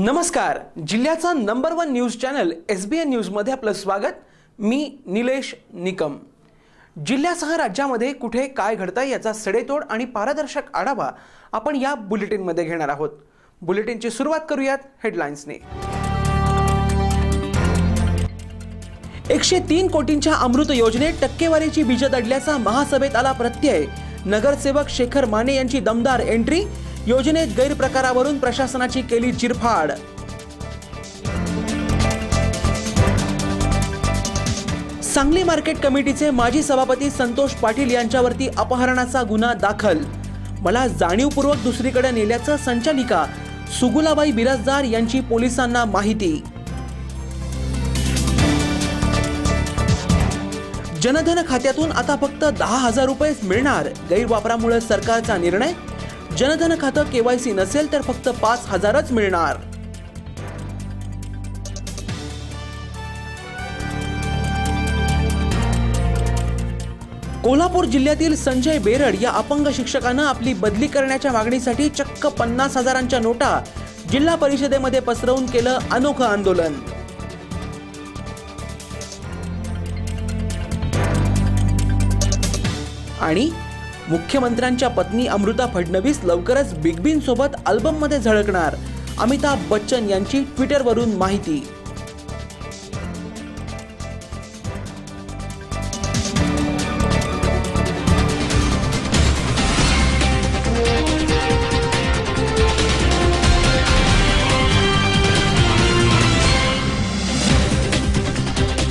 नमस्कार. जिल्ह्याचा number one news channel S B N न्यूजमध्ये आपलं स्वागत. मी निलेश निकम. जिल्ह्यासह राज्यामध्ये कुठे काय घडतं याचा सडेतोड आणि पारदर्शक आढावा आपण या बुलेटिनमध्ये घेणार आहोत. बुलेटिनची सुरुवात करूयात हेडलाईन्सने एकशे तीन कोटींच्या अमृत योजनेत टक्केवारीची बीज दडल्याचा महासभेत आला प्रत्यय. नगरसेवक शेखर माने यांची दमदार एंट्री योजनेत गैरप्रकारावरून प्रशासनाची केली चिरफाड. सांगली मार्केट कमिटीचे माजी सभापती संतोष पाटील यांच्यावरती अपहरणाचा गुन्हा दाखल. मला जाणीवपूर्वक दुसरीकडे नेल्याचं संचालिका सुगुलाबाई बिराजदार यांची पोलिसांना माहिती. जनधन खात्यातून आता फक्त दहा हजार रुपयेच मिळणार. गैरवापरामुळे सरकारचा निर्णय जनधन खातं केवायसी नसेल तर फक्त पाच हजारच मिळणार. कोल्हापूर जिल्ह्यातील संजय बेरड या अपंग शिक्षकानं आपली बदली करण्याच्या मागणीसाठी चक्क पन्नास हजारांच्या नोटा जिल्हा परिषदेमध्ये पसरवून केलं अनोखं आंदोलन. आणि मुख्यमंत्र्यांच्या पत्नी अमृता फडणवीस लवकरच बिग बीन सोबत अल्बममध्ये झळकणार. अमिताभ बच्चन यांची ट्विटरवरून माहिती